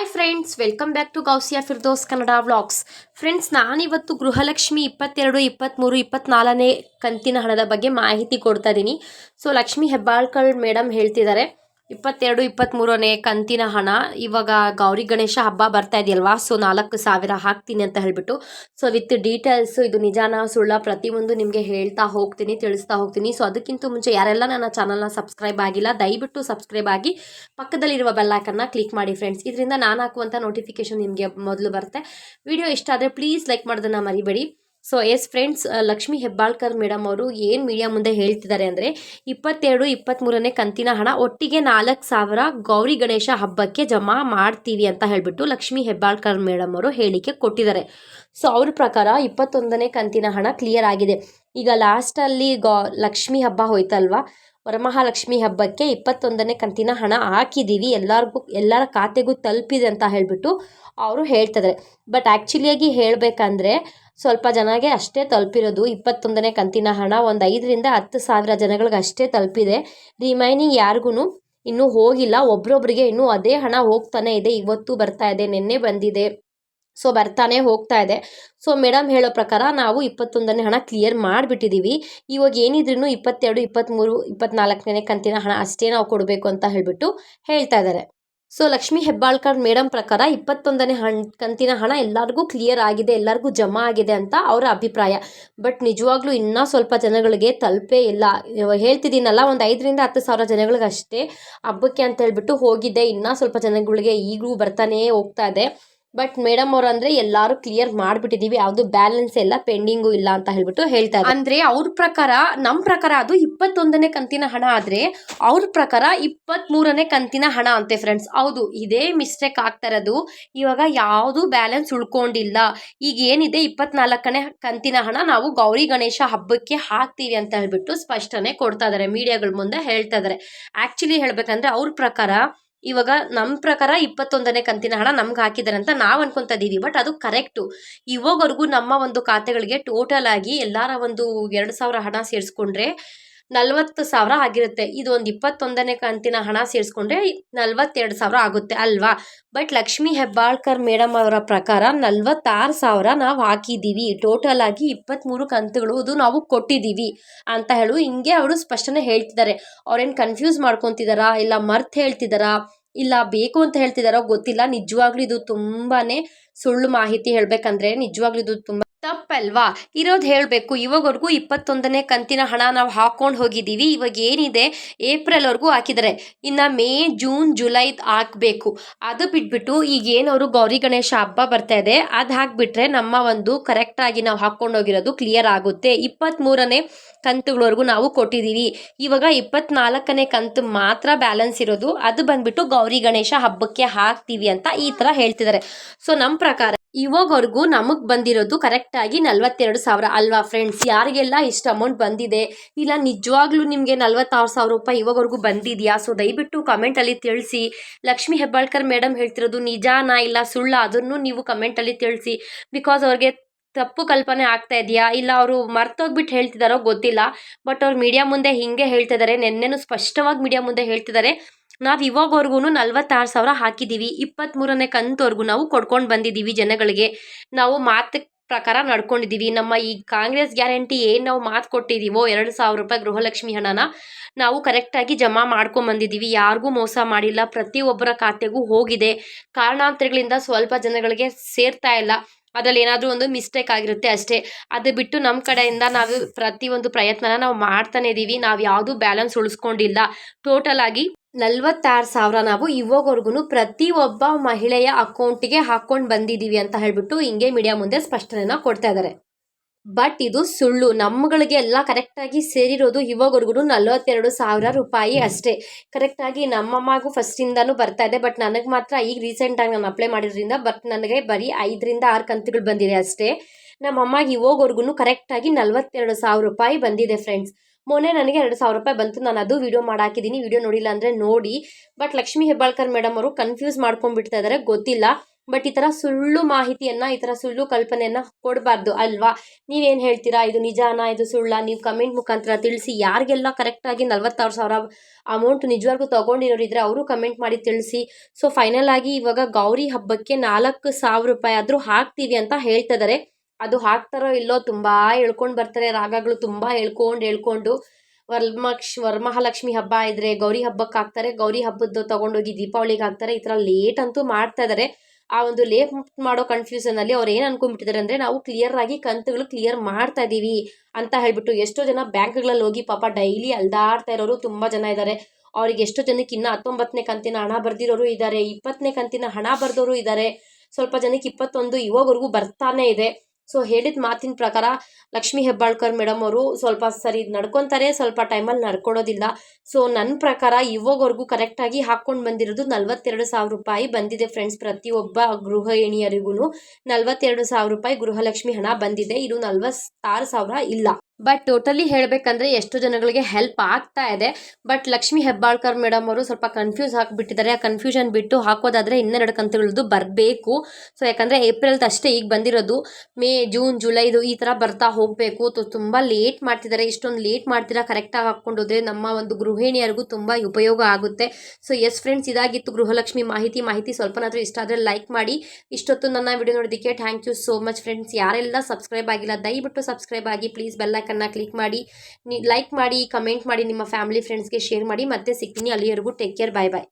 Hi friends welcome back to Gousia Firdose Kannada vlogs friends ನಾನಿವತ್ತು ಗೃಹಲಕ್ಷ್ಮಿ ಇಪ್ಪತ್ತೆರಡು ಇಪ್ಪತ್ತ್ಮೂರು ಇಪ್ಪತ್ನಾಲ್ಕನೇ ಕಂತಿನ ಹಣದ ಬಗ್ಗೆ ಮಾಹಿತಿ ಕೊಡ್ತಾ ಇದ್ದೀನಿ ಸೊ ಲಕ್ಷ್ಮಿ ಹೆಬ್ಬಾಳ್ಕರ್ ಮೇಡಮ್ ಹೇಳ್ತಿದ್ದಾರೆ. ಇಪ್ಪತ್ತೆರಡು ಇಪ್ಪತ್ತ್ಮೂರನೇ ಕಂತಿನ ಹಣ. ಇವಾಗ ಗೌರಿ ಗಣೇಶ ಹಬ್ಬ ಬರ್ತಾ ಇದೆಯಲ್ವಾ? ಸೊ, ನಾಲ್ಕು ಸಾವಿರ ಹಾಕ್ತೀನಿ ಅಂತ ಹೇಳ್ಬಿಟ್ಟು. ಸೊ, ವಿತ್ ಡೀಟೇಲ್ಸ್ ಇದು ನಿಜಾನ ಸುಳ್ಳ ಪ್ರತಿಯೊಂದು ನಿಮಗೆ ಹೇಳ್ತಾ ಹೋಗ್ತೀನಿ, ತಿಳಿಸ್ತಾ ಹೋಗ್ತೀನಿ. ಸೊ, ಅದಕ್ಕಿಂತ ಮುಂಚೆ ಯಾರೆಲ್ಲ ನನ್ನ ಚಾನಲ್ನ ಸಬ್ಸ್ಕ್ರೈಬ್ ಆಗಿಲ್ಲ, ದಯವಿಟ್ಟು ಸಬ್ಸ್ಕ್ರೈಬ್ ಆಗಿ ಪಕ್ಕದಲ್ಲಿರುವ ಬೆಲ್ಲೈಕನ್ನ ಕ್ಲಿಕ್ ಮಾಡಿ ಫ್ರೆಂಡ್ಸ್. ಇದರಿಂದ ನಾನು ಹಾಕುವಂಥ ನೋಟಿಫಿಕೇಶನ್ ನಿಮಗೆ ಮೊದಲು ಬರುತ್ತೆ. ವಿಡಿಯೋ ಇಷ್ಟ ಆದರೆ ಪ್ಲೀಸ್ ಲೈಕ್ ಮಾಡೋದನ್ನು ಮರಿಬೇಡಿ. So yes friends Lakshmi Hebbalkar madam ಅವರು ಏನು ಮೀಡಿಯಾ ಮುಂದೆ ಹೇಳ್ತಿದ್ದಾರೆ ಅಂದರೆ ಇಪ್ಪತ್ತೆರಡು ಇಪ್ಪತ್ತ್ಮೂರನೇ ಕಂತಿನ ಹಣ ಒಟ್ಟಿಗೆ ನಾಲ್ಕು ಸಾವಿರ ಗೌರಿ ಗಣೇಶ ಹಬ್ಬಕ್ಕೆ ಜಮಾ ಮಾಡ್ತೀವಿ ಅಂತ ಹೇಳಿಬಿಟ್ಟು ಲಕ್ಷ್ಮಿ ಹೆಬ್ಬಾಳ್ಕರ್ ಮೇಡಮ್ ಅವರು ಹೇಳಿಕೆ ಕೊಟ್ಟಿದ್ದಾರೆ. ಸೊ ಅವ್ರ ಪ್ರಕಾರ ಇಪ್ಪತ್ತೊಂದನೇ ಕಂತಿನ ಹಣ ಕ್ಲಿಯರ್ ಆಗಿದೆ. ಈಗ ಲಾಸ್ಟಲ್ಲಿ ಗೌ ಲಕ್ಷ್ಮಿ ಹಬ್ಬ ಹೋಯ್ತಲ್ವಾ? ವರಮಹಾಲಕ್ಷ್ಮಿ ಹಬ್ಬಕ್ಕೆ ಇಪ್ಪತ್ತೊಂದನೇ ಕಂತಿನ ಹಣ ಹಾಕಿದ್ದೀವಿ. ಎಲ್ಲರಿಗೂ, ಎಲ್ಲರ ಖಾತೆಗೂ ತಲುಪಿದೆ ಅಂತ ಹೇಳಿಬಿಟ್ಟು ಅವರು ಹೇಳ್ತಿದ್ದಾರೆ ಬಟ್ ಆ್ಯಕ್ಚುಲಿಯಾಗಿ ಹೇಳಬೇಕಂದ್ರೆ ಸ್ವಲ್ಪ ಜನಗೆ ಅಷ್ಟೇ ತಲುಪಿರೋದು. ಇಪ್ಪತ್ತೊಂದನೇ ಕಂತಿನ ಹಣ ಒಂದು ಐದರಿಂದ ಹತ್ತು ಸಾವಿರ ಜನಗಳಿಗೆ ಅಷ್ಟೇ ತಲುಪಿದೆ. ರಿಮೈನಿಂಗ್ ಯಾರಿಗೂ ಇನ್ನೂ ಹೋಗಿಲ್ಲ. ಒಬ್ರೊಬ್ರಿಗೆ ಇನ್ನೂ ಅದೇ ಹಣ ಹೋಗ್ತಾನೆ ಇದೆ. ಇವತ್ತು ಬರ್ತಾ ಇದೆ, ನಿನ್ನೆ ಬಂದಿದೆ. ಸೊ ಬರ್ತಾನೆ ಹೋಗ್ತಾ ಇದೆ. ಸೊ ಮೇಡಮ್ ಹೇಳೋ ಪ್ರಕಾರ ನಾವು ಇಪ್ಪತ್ತೊಂದನೇ ಹಣ ಕ್ಲಿಯರ್ ಮಾಡಿಬಿಟ್ಟಿದ್ದೀವಿ ಇವಾಗ ಏನಿದ್ರೂ ಇಪ್ಪತ್ತೆರಡು ಇಪ್ಪತ್ತ್ಮೂರು ಇಪ್ಪತ್ನಾಲ್ಕನೇ ಕಂತಿನ ಹಣ ಅಷ್ಟೇ ನಾವು ಕೊಡಬೇಕು ಅಂತ ಹೇಳಿಬಿಟ್ಟು ಹೇಳ್ತಾ ಇದ್ದಾರೆ. ಸೊ ಲಕ್ಷ್ಮಿ ಹೆಬ್ಬಾಳ್ಕರ್ ಮೇಡಮ್ ಪ್ರಕಾರ ಇಪ್ಪತ್ತೊಂದನೇ ಹಣ, ಕಂತಿನ ಹಣ ಎಲ್ಲರಿಗೂ ಕ್ಲಿಯರ್ ಆಗಿದೆ, ಎಲ್ಲರಿಗೂ ಜಮಾ ಆಗಿದೆ ಅಂತ ಅವರ ಅಭಿಪ್ರಾಯ. ಬಟ್ ನಿಜವಾಗ್ಲೂ ಇನ್ನೂ ಸ್ವಲ್ಪ ಜನಗಳಿಗೆ ತಲುಪೇ ಇಲ್ಲ. ಹೇಳ್ತಿದ್ದೀನಲ್ಲ, ಒಂದು ಐದರಿಂದ ಹತ್ತು ಸಾವಿರ ಜನಗಳಿಗೆ ಅಷ್ಟೇ ಹಬ್ಬಕ್ಕೆ ಅಂತ ಹೇಳ್ಬಿಟ್ಟು ಹೋಗಿದೆ. ಇನ್ನೂ ಸ್ವಲ್ಪ ಜನಗಳಿಗೆ ಈಗಲೂ ಬರ್ತಾನೇ ಹೋಗ್ತಾ ಇದೆ. ಬಟ್ ಮೇಡಮ್ ಅವ್ರು ಅಂದ್ರೆ ಎಲ್ಲಾರು ಕ್ಲಿಯರ್ ಮಾಡ್ಬಿಟ್ಟಿದೀವಿ. ಯಾವ್ದು ಬ್ಯಾಲೆನ್ಸ್ ಎಲ್ಲ ಪೆಂಡಿಂಗು ಇಲ್ಲ ಅಂತ ಹೇಳ್ಬಿಟ್ಟು ಹೇಳ್ತಾರೆ ಅಂದ್ರೆ ಅವ್ರ ಪ್ರಕಾರ, ನಮ್ ಪ್ರಕಾರ ಅದು ಇಪ್ಪತ್ತೊಂದನೇ ಕಂತಿನ ಹಣ ಆದ್ರೆ, ಅವ್ರ ಪ್ರಕಾರ ಇಪ್ಪತ್ತ್ ಮೂರನೇ ಕಂತಿನ ಹಣ ಅಂತೆ ಫ್ರೆಂಡ್ಸ್ ಹೌದು, ಇದೇ ಮಿಸ್ಟೇಕ್ ಆಗ್ತಾ ಇರೋದು. ಇವಾಗ ಯಾವುದು ಬ್ಯಾಲೆನ್ಸ್ ಉಳ್ಕೊಂಡಿಲ್ಲ. ಈಗ ಏನಿದೆ, ಇಪ್ಪತ್ನಾಲ್ಕನೇ ಕಂತಿನ ಹಣ ನಾವು ಗೌರಿ ಗಣೇಶ ಹಬ್ಬಕ್ಕೆ ಹಾಕ್ತೀವಿ ಅಂತ ಹೇಳ್ಬಿಟ್ಟು ಸ್ಪಷ್ಟನೆ ಕೊಡ್ತಾ ಇದಾರೆ ಮೀಡಿಯಾಗಳ ಮುಂದೆ ಹೇಳ್ತಾ ಇದಾರೆ ಆಕ್ಚುಲಿ ಹೇಳ್ಬೇಕಂದ್ರೆ ಅವ್ರ ಪ್ರಕಾರ ಇವಾಗ ನಮ್ಮ ಪ್ರಕಾರ ಇಪ್ಪತ್ತೊಂದನೇ ಕಂತಿನ ಹಣ ನಮ್ಗೆ ಹಾಕಿದ್ದಾರೆ ಅಂತ ನಾವು ಅನ್ಕೊಂತ ಇದ್ದೀವಿ ಬಟ್ ಅದು ಕರೆಕ್ಟು ಇವಾಗವರೆಗೂ ನಮ್ಮ ಒಂದು ಖಾತೆಗಳಿಗೆ ಟೋಟಲ್ ಆಗಿ ಎಲ್ಲರ ಒಂದು ಎರಡು ಸಾವಿರ ಹಣ ಸೇರಿಸ್ಕೊಂಡ್ರೆ ನಲ್ವತ್ತು ಸಾವಿರ ಆಗಿರುತ್ತೆ. ಇದು ಒಂದು ಇಪ್ಪತ್ತೊಂದನೇ ಕಂತಿನ ಹಣ ಸೇರಿಸ್ಕೊಂಡ್ರೆ ನಲ್ವತ್ತೆರಡು ಸಾವಿರ ಆಗುತ್ತೆ ಅಲ್ವಾ? ಬಟ್ ಲಕ್ಷ್ಮಿ ಹೆಬ್ಬಾಳ್ಕರ್ ಮೇಡಮ್ ಅವರ ಪ್ರಕಾರ ನಲ್ವತ್ತಾರು ಸಾವಿರ ನಾವು ಹಾಕಿದ್ದೀವಿ ಟೋಟಲ್ ಆಗಿ ಇಪ್ಪತ್ತ್ಮೂರು ಕಂತುಗಳು ಅದು ನಾವು ಕೊಟ್ಟಿದ್ದೀವಿ ಅಂತ ಹೇಳು. ಹಿಂಗೆ ಅವರು ಸ್ಪಷ್ಟನೆ ಹೇಳ್ತಿದ್ದಾರೆ. ಅವ್ರೇನು ಕನ್ಫ್ಯೂಸ್ ಮಾಡ್ಕೊತಿದ್ದಾರಾ ಇಲ್ಲ ಮರ್ತ್ ಹೇಳ್ತಿದ್ದಾರಾ ಇಲ್ಲ ಬೇಕು ಅಂತ ಹೇಳ್ತಿದಾರೋ ಗೊತ್ತಿಲ್ಲ. ನಿಜವಾಗ್ಲೂ ಇದು ತುಂಬಾನೇ ಸುಳ್ಳು ಮಾಹಿತಿ ಹೇಳ್ಬೇಕಂದ್ರೆ ನಿಜವಾಗ್ಲೂ ಇದು ತುಂಬ ತಪ್ಪಲ್ವಾ? ಇರೋದು ಹೇಳಬೇಕು. ಇವಾಗವರೆಗೂ ಇಪ್ಪತ್ತೊಂದನೇ ಕಂತಿನ ಹಣ ನಾವು ಹಾಕೊಂಡು ಹೋಗಿದ್ದೀವಿ. ಇವಾಗ ಏನಿದೆ? ಏಪ್ರಿಲ್ವರೆಗೂ ಹಾಕಿದ್ದಾರೆ. ಇನ್ನು ಮೇ, ಜೂನ್, ಜುಲೈ ಹಾಕಬೇಕು. ಅದು ಬಿಟ್ಬಿಟ್ಟು ಈಗ ಏನವರು ಗೌರಿ ಗಣೇಶ ಹಬ್ಬ ಬರ್ತಾ ಇದೆ. ಅದು ಹಾಕಿಬಿಟ್ರೆ ನಮ್ಮ ಒಂದು ಕರೆಕ್ಟಾಗಿ ನಾವು ಹಾಕ್ಕೊಂಡು ಹೋಗಿರೋದು ಕ್ಲಿಯರ್ ಆಗುತ್ತೆ. ಇಪ್ಪತ್ತ್ಮೂರನೇ ಕಂತುಗಳವರೆಗೂ ನಾವು ಕೊಟ್ಟಿದ್ದೀವಿ. ಇವಾಗ ಇಪ್ಪತ್ನಾಲ್ಕನೇ ಕಂತು ಮಾತ್ರ ಬ್ಯಾಲೆನ್ಸ್ ಇರೋದು. ಅದು ಬಂದ್ಬಿಟ್ಟು ಗೌರಿ ಗಣೇಶ ಹಬ್ಬಕ್ಕೆ ಹಾಕ್ತೀವಿ ಅಂತ ಈ ಥರ ಹೇಳ್ತಿದ್ದಾರೆ. ಸೊ ನಮ್ಮ ಪ್ರಕಾರ ಇವಾಗವರೆಗೂ ನಮಗೆ ಬಂದಿರೋದು ಕರೆಕ್ಟಾಗಿ ನಲ್ವತ್ತೆರಡು ಸಾವಿರ ಅಲ್ವಾ ಫ್ರೆಂಡ್ಸ್ ಯಾರಿಗೆಲ್ಲ ಇಷ್ಟು ಅಮೌಂಟ್ ಬಂದಿದೆ? ಇಲ್ಲ, ನಿಜವಾಗ್ಲೂ ನಿಮಗೆ ನಲ್ವತ್ತಾರು ಸಾವಿರ ರೂಪಾಯಿ ಇವಾಗವರೆಗೂ ಬಂದಿದೆಯಾ? ಸೊ ದಯವಿಟ್ಟು ಕಮೆಂಟಲ್ಲಿ ತಿಳಿಸಿ. ಲಕ್ಷ್ಮಿ ಹೆಬ್ಬಾಳ್ಕರ್ ಮೇಡಮ್ ಹೇಳ್ತಿರೋದು ನಿಜಾನಾ? ಇಲ್ಲ, ಸುಳ್ಳ? ಅದನ್ನು ನೀವು ಕಮೆಂಟಲ್ಲಿ ತಿಳಿಸಿ. ಬಿಕಾಸ್ ಅವ್ರಿಗೆ ತಪ್ಪು ಕಲ್ಪನೆ ಆಗ್ತಾ ಇದೆಯಾ? ಇಲ್ಲ, ಅವರು ಮರ್ತೋಗ್ಬಿಟ್ಟು ಹೇಳ್ತಿದಾರೋ ಗೊತ್ತಿಲ್ಲ. ಬಟ್ ಅವ್ರು ಮೀಡಿಯಾ ಮುಂದೆ ಹಿಂಗೆ ಹೇಳ್ತಿದ್ದಾರೆ ನೆನ್ನೆನೂ ಸ್ಪಷ್ಟವಾಗಿ ಮೀಡಿಯಾ ಮುಂದೆ ಹೇಳ್ತಿದ್ದಾರೆ ನಾವು ಇವಾಗವರೆಗೂ ನಲ್ವತ್ತಾರು ಸಾವಿರ ಹಾಕಿದ್ದೀವಿ ಇಪ್ಪತ್ತ್ಮೂರನೇ ಕಂತವರೆಗೂ ನಾವು ಕೊಡ್ಕೊಂಡು ಬಂದಿದ್ದೀವಿ ಜನಗಳಿಗೆ. ನಾವು ಮಾತು ಪ್ರಕಾರ ನಡ್ಕೊಂಡಿದ್ದೀವಿ ನಮ್ಮ ಈ ಕಾಂಗ್ರೆಸ್ ಗ್ಯಾರಂಟಿ ಏನು ನಾವು ಮಾತು ಕೊಟ್ಟಿದ್ದೀವೋ ಎರಡು ಸಾವಿರ ರೂಪಾಯಿ ಗೃಹಲಕ್ಷ್ಮಿ ಹಣನ ನಾವು ಕರೆಕ್ಟಾಗಿ ಜಮಾ ಮಾಡ್ಕೊಂಬಂದಿದ್ದೀವಿ ಯಾರಿಗೂ ಮೋಸ ಮಾಡಿಲ್ಲ. ಪ್ರತಿಯೊಬ್ಬರ ಖಾತೆಗೂ ಹೋಗಿದೆ. ಕಾರಣಾಂತರಗಳಿಂದ ಸ್ವಲ್ಪ ಜನಗಳಿಗೆ ಸೇರ್ತಾ ಇಲ್ಲ. ಅದರಲ್ಲಿ ಏನಾದರೂ ಒಂದು ಮಿಸ್ಟೇಕ್ ಆಗಿರುತ್ತೆ ಅಷ್ಟೇ. ಅದು ಬಿಟ್ಟು ನಮ್ಮ ಕಡೆಯಿಂದ ನಾವು ಪ್ರತಿಯೊಂದು ಪ್ರಯತ್ನನ ನಾವು ಮಾಡ್ತಾನೆ ಇದ್ದೀವಿ ನಾವು ಯಾವುದೂ ಬ್ಯಾಲೆನ್ಸ್ ಉಳಿಸ್ಕೊಂಡಿಲ್ಲ. ಟೋಟಲ್ ಆಗಿ ನಲ್ವತ್ತಾರು ಸಾವಿರ ನಾವು ಇವಾಗವರೆಗೂ ಒಬ್ಬ ಮಹಿಳೆಯ ಅಕೌಂಟಿಗೆ ಹಾಕ್ಕೊಂಡು ಬಂದಿದ್ದೀವಿ ಅಂತ ಹೇಳ್ಬಿಟ್ಟು ಹಿಂಗೆ ಮೀಡಿಯಾ ಮುಂದೆ ಸ್ಪಷ್ಟನೆನ ಕೊಡ್ತಾ ಇದ್ದಾರೆ ಬಟ್ ಇದು ಸುಳ್ಳು. ನಮ್ಮಗಳಿಗೆ ಎಲ್ಲ ಕರೆಕ್ಟಾಗಿ ಸೇರಿರೋದು ಇವಾಗವರೆಗೂ ನಲ್ವತ್ತೆರಡು ಸಾವಿರ ರೂಪಾಯಿ ಅಷ್ಟೇ. ಕರೆಕ್ಟಾಗಿ ನಮ್ಮಮ್ಮಗೂ ಫಸ್ಟಿಂದನೂ ಬರ್ತಾ ಇದೆ. ಬಟ್ ನನಗೆ ಮಾತ್ರ ಈಗ ರೀಸೆಂಟಾಗಿ ನಾನು ಅಪ್ಲೈ ಮಾಡಿದ್ರಿಂದ ಬಟ್ ನನಗೆ ಬರೀ ಐದರಿಂದ ಆರು ಕಂತುಗಳು ಬಂದಿದೆ ಅಷ್ಟೇ. ನಮ್ಮಮ್ಮಗೆ ಇವಾಗವರೆಗೂ ಕರೆಕ್ಟಾಗಿ ನಲ್ವತ್ತೆರಡು ಸಾವಿರ ರೂಪಾಯಿ ಬಂದಿದೆ ಫ್ರೆಂಡ್ಸ್. ಮೊನ್ನೆ ನನಗೆ ಎರಡು ಸಾವಿರ ರೂಪಾಯಿ ಬಂತು. ನಾನು ಅದು ವಿಡಿಯೋ ಮಾಡಾಕಿದ್ದೀನಿ ವಿಡಿಯೋ ನೋಡಿಲ್ಲ ಅಂದರೆ ನೋಡಿ. ಬಟ್ ಲಕ್ಷ್ಮಿ ಹೆಬ್ಬಾಳ್ಕರ್ ಮೇಡಮ್ ಅವರು ಕನ್ಫ್ಯೂಸ್ ಮಾಡ್ಕೊಂಡ್ಬಿಡ್ತಾ ಇದ್ದಾರೆ ಗೊತ್ತಿಲ್ಲ. ಬಟ್ ಈ ಥರ ಸುಳ್ಳು ಮಾಹಿತಿಯನ್ನು, ಈ ಥರ ಸುಳ್ಳು ಕಲ್ಪನೆಯನ್ನು ಕೊಡಬಾರ್ದು ಅಲ್ವಾ? ನೀವೇನು ಹೇಳ್ತೀರಾ? ಇದು ನಿಜಾನಾ? ಇದು ಸುಳ್ಳ? ನೀವು ಕಮೆಂಟ್ ಮುಖಾಂತರ ತಿಳಿಸಿ. ಯಾರಿಗೆಲ್ಲ ಕರೆಕ್ಟಾಗಿ ನಲ್ವತ್ತಾರು ಸಾವಿರ ಅಮೌಂಟ್ ನಿಜವಾಗ್ಲೂ ತೊಗೊಂಡಿರೋರಿದ್ರೆ ಅವರು ಕಮೆಂಟ್ ಮಾಡಿ ತಿಳಿಸಿ. ಸೊ ಫೈನಲ್ ಆಗಿ ಇವಾಗ ಗೌರಿ ಹಬ್ಬಕ್ಕೆ ನಾಲ್ಕು ಸಾವಿರ ರೂಪಾಯಿ ಆದರೂ ಹಾಕ್ತೀವಿ ಅಂತ ಹೇಳ್ತಾ ಇದ್ದಾರೆ ಅದು ಹಾಕ್ತಾರೋ ಇಲ್ಲೋ ತುಂಬ ಹೇಳ್ಕೊಂಡು ಬರ್ತಾರೆ. ರಾಗಗಳು ತುಂಬ ಹೇಳ್ಕೊಂಡು ಹೇಳ್ಕೊಂಡು ವರ್ಮಕ್ಷ ವರಮಹಾಲಕ್ಷ್ಮಿ ಹಬ್ಬ ಇದ್ರೆ ಗೌರಿ ಹಬ್ಬಕ್ಕೆ ಹಾಕ್ತಾರೆ. ಗೌರಿ ಹಬ್ಬದ್ದು ತೊಗೊಂಡೋಗಿ ದೀಪಾವಳಿಗೆ ಹಾಕ್ತಾರೆ. ಈ ಥರ ಲೇಟ್ ಅಂತೂ ಮಾಡ್ತಾ ಇದ್ದಾರೆ ಆ ಒಂದು ಲೇಟ್ ಮಾಡೋ ಕನ್ಫ್ಯೂಷನಲ್ಲಿ ಅವ್ರು ಏನು ಅನ್ಕೊಂಡ್ಬಿಟ್ಟಿದ್ದಾರೆ ಅಂದರೆ ನಾವು ಕ್ಲಿಯರ್ ಆಗಿ ಕಂತುಗಳು ಕ್ಲಿಯರ್ ಮಾಡ್ತಾ ಇದ್ದೀವಿ ಅಂತ ಹೇಳ್ಬಿಟ್ಟು ಎಷ್ಟೋ ಜನ ಬ್ಯಾಂಕ್ಗಳಲ್ಲಿ ಹೋಗಿ ಪಾಪ ಡೈಲಿ ಅಲ್ದಾಡ್ತಾ ಇರೋರು ತುಂಬ ಜನ ಇದ್ದಾರೆ ಅವ್ರಿಗೆ ಎಷ್ಟೋ ಜನಕ್ಕೆ ಇನ್ನೂ ಹತ್ತೊಂಬತ್ತನೇ ಕಂತಿನ ಹಣ ಬರ್ದಿರೋರು ಇದ್ದಾರೆ ಇಪ್ಪತ್ತನೇ ಕಂತಿನ ಹಣ ಬರ್ದೋರು ಇದ್ದಾರೆ ಸ್ವಲ್ಪ ಜನಕ್ಕೆ ಇಪ್ಪತ್ತೊಂದು ಇವಾಗವರೆಗೂ ಬರ್ತಾನೆ ಇದೆ. ಸೊ ಹೇಳಿದ ಮಾತಿನ ಪ್ರಕಾರ ಲಕ್ಷ್ಮೀ ಹೆಬ್ಬಾಳ್ಕರ್ ಮೇಡಮ್ ಅವರು ಸ್ವಲ್ಪ ಸರಿ ನಡ್ಕೊತಾರೆ, ಸ್ವಲ್ಪ ಟೈಮಲ್ಲಿ ನಡ್ಕೊಡೋದಿಲ್ಲ ಸೊ ನನ್ನ ಪ್ರಕಾರ ಇವಾಗವರೆಗೂ ಕರೆಕ್ಟಾಗಿ ಹಾಕ್ಕೊಂಡು ಬಂದಿರೋದು ನಲ್ವತ್ತೆರಡು ಸಾವಿರ ರೂಪಾಯಿ ಬಂದಿದೆ ಫ್ರೆಂಡ್ಸ್ ಪ್ರತಿಯೊಬ್ಬ ಗೃಹಿಣಿಯರಿಗೂ ನಲ್ವತ್ತೆರಡು ಸಾವಿರ ರೂಪಾಯಿ ಗೃಹಲಕ್ಷ್ಮಿ ಹಣ ಬಂದಿದೆ. ಇದು ನಲ್ವತ್ತಾರು ಸಾವಿರ ಇಲ್ಲ. ಬಟ್ ಟೋಟಲಿ ಹೇಳಬೇಕಂದ್ರೆ ಎಷ್ಟು ಜನಗಳಿಗೆ ಹೆಲ್ಪ್ ಆಗ್ತಾ ಇದೆ. ಬಟ್ ಲಕ್ಷ್ಮಿ ಹೆಬ್ಬಾಳ್ಕರ್ ಮೇಡಮ್ ಅವರು ಸ್ವಲ್ಪ ಕನ್ಫ್ಯೂಸ್ ಹಾಕಿಬಿಟ್ಟಿದ್ದಾರೆ ಆ ಕನ್ಫ್ಯೂಷನ್ ಬಿಟ್ಟು ಹಾಕೋದಾದರೆ ಇನ್ನೆರಡು ಕಂತುಗಳದ್ದು ಬರಬೇಕು. ಸೊ ಯಾಕಂದರೆ ಏಪ್ರಿಲ್ದು ಅಷ್ಟೇ ಈಗ ಬಂದಿರೋದು. ಮೇ ಜೂನ್ ಜುಲೈದು ಈ ಥರ ಬರ್ತಾ ಹೋಗಬೇಕು. ತುಂಬ ಲೇಟ್ ಮಾಡ್ತಿದ್ದಾರೆ. ಇಷ್ಟೊಂದು ಲೇಟ್ ಮಾಡ್ತೀರಾ ಕರೆಕ್ಟಾಗಿ ಹಾಕ್ಕೊಂಡು ನಮ್ಮ ಒಂದು ಗೃಹಿಣಿಯರಿಗೂ ತುಂಬ ಉಪಯೋಗ ಆಗುತ್ತೆ. ಸೊ ಎಸ್ ಫ್ರೆಂಡ್ಸ್ ಇದಾಗಿತ್ತು ಗೃಹಲಕ್ಷ್ಮಿ ಮಾಹಿತಿ. ಮಾಹಿತಿ ಸ್ವಲ್ಪನಾದರೂ ಇಷ್ಟ ಆದರೆ ಲೈಕ್ ಮಾಡಿ. ಇಷ್ಟೊತ್ತು ನನ್ನ ವಿಡಿಯೋ ನೋಡೋದಕ್ಕೆ thank you so much friends ಯಾರೆಲ್ಲ ಸಬ್ಸ್ಕ್ರೈಬ್ ಆಗಿಲ್ಲ, ದಯವಿಟ್ಟು ಸಬ್ಸ್ಕ್ರೈಬ್ ಆಗಿ. ಪ್ಲೀಸ್ ಬೆಲ್ಲೈಕನ್ನ ಕ್ಲಿಕ್ ಮಾಡಿ ಲೈಕ್ ಮಾಡಿ ಕಮೆಂಟ್ ಮಾಡಿ, ನಿಮ್ಮ ಫ್ಯಾಮಿಲಿ ಫ್ರೆಂಡ್ಸ್ಗೆ ಶೇರ್ ಮಾಡಿ, ಮತ್ತೆ ಸಿಗ್ತೀನಿ ಅಲ್ಲಿವರೆಗೂ. ಟೇಕ್ ಕೇರ್ ಬಾಯ್ ಬಾಯ್